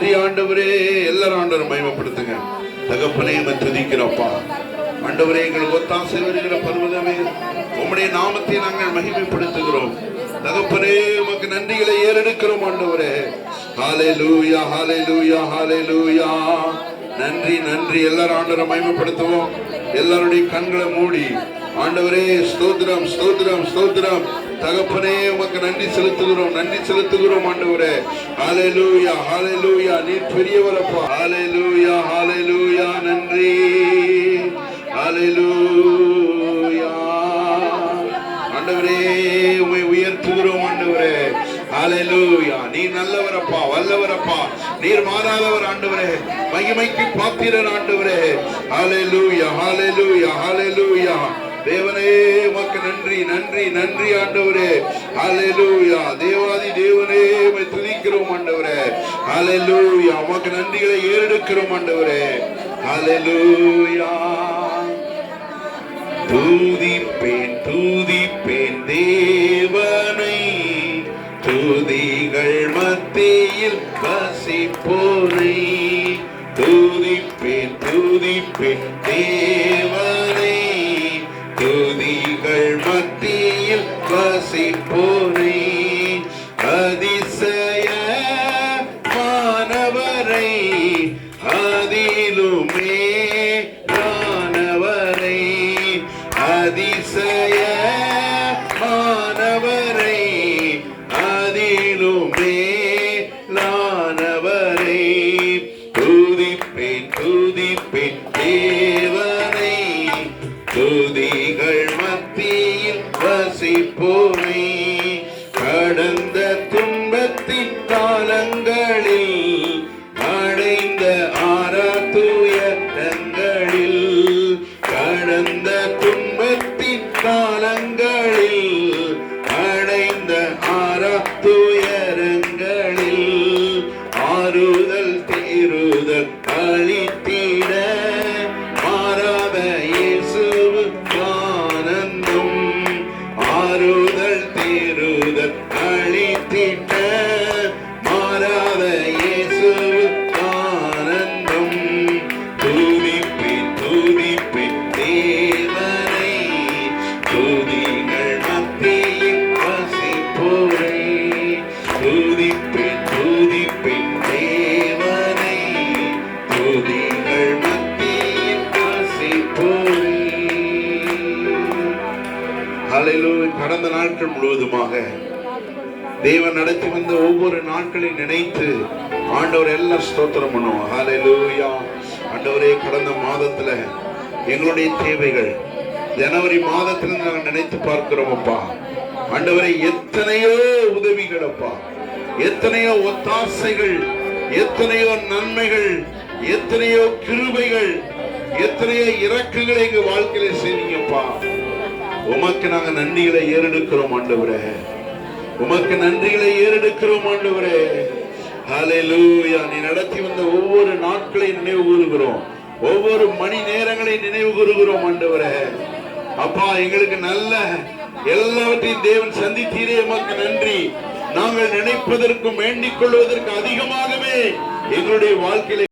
நன்றி ஆண்டவரே எல்லாரும் ஆண்டவர் மயமப்படுத்துங்க தகப்பனையும் துதிக்கிறோப்பா ஆண்டவரே எங்களுக்கு ஒத்தாசை வருகிற பருவதமே. உம்முடைய நாமத்தை நாங்கள் மகிமைப்படுத்துகிறோம். தகப்பனே உமக்கு நன்றிகளை ஏறெடுக்கிறோம் ஆண்டவரே. ஹாலே லூயா ஹாலே லூயா ஹாலே லூயா நன்றி நன்றி. எல்லாரும் ஆண்டவரை மயமப்படுத்துவோம் எல்லாருடைய கண்களை மூடி ஆண்டவரே ஸ்தோத்திரம் ஸ்தோத்திரம் ஸ்தோத்திரம். தகப்பனே உமக்கு நன்றி செலுத்துகிறோம் நன்றி செலுத்துகிறோம் ஆண்டவரே. ஹalleluya ஹalleluya நீ பெரியவரப்பா. ஹalleluya ஹalleluya நன்றி. ஹalleluya. ஆண்டவரே உம்மை உயர்த்துகிறோம் ஆண்டவரே. ஹalleluya நீ நல்லவரப்பா வல்லவரப்பா. நீர் மாறாதவர் ஆண்டவரே. மகிமைக்கு பாத்திரன் ஆண்டவரே. ஹalleluya ஹalleluya ஹalleluya. தேவனே உமக்கு நன்றி நன்றி நன்றி ஆண்டவரே. அலலூயா தேவாதி தேவனே உம்மை துதிக்கிறோம் ஆண்டவரே. அலலூயா உமக்கு நன்றிகளை ஏறெடுக்கிறோம் ஆண்டவரே. அலலூயா தூதிப்பேன் தூதிப்பேன் தேவனை. தூதிகள் மத்தியில் வசிப்போனை. தூதிப்பேன் தூதிப்பேன் தேவனை அதிலுமே ரானவரை அதிசய மாணவரை அதிலுமே லானவரை துதிப்பேன் துதிப்பேன் தேவனை துதிகள் மத்தியில் வசிப்போனை. கடந்த துன்பத்தின் கடந்த நாட்கள் முழுவதுமாக தேவன் நடத்தி வந்த ஒவ்வொரு நாட்களை நினைத்து ஆண்டவர் எல்லாம் ஸ்தோத்திரம் பண்ணுவோம் ஹalleluya ஆண்டவரே கடந்த மாதத்துல எங்களுடைய தேவைகள் ஜனவரி மாதத்துல நாங்கள் நினைத்து பார்க்கிறோம் அப்பா. ஆண்டவரை எத்தனையோ உதவிகள் அப்பா. எத்தனையோ ஒத்தாசைகள் எத்தனையோ நன்மைகள் எத்தனையோ கிருபைகள் எத்தனையோ இறக்குகளை எங்க வாழ்க்கையில செய்வீங்கப்பா. உமக்கு நாங்க நன்றிகளை ஏறெடுக்கிறோம் ஆண்டவரே. உமக்கு நன்றிகளை ஏறெடுக்கிறோம் ஆண்டவரே. ஹalleluya நீ நடத்தி வந்த ஒவ்வொரு நாட்களை நினைவு கூறுகிறோம். ஒவ்வொரு மணி நேரங்களை நினைவு கூறுகிறோம் ஆண்டவரே. அப்பா எங்களுக்கு நல்ல எல்லாவற்றையும் தேவன் சந்தித்தீரே உமக்கு நன்றி. நாங்கள் நினைப்பதற்கும் வேண்டிக் கொள்வதற்கு அதிகமாகவே எங்களுடைய வாழ்க்கையில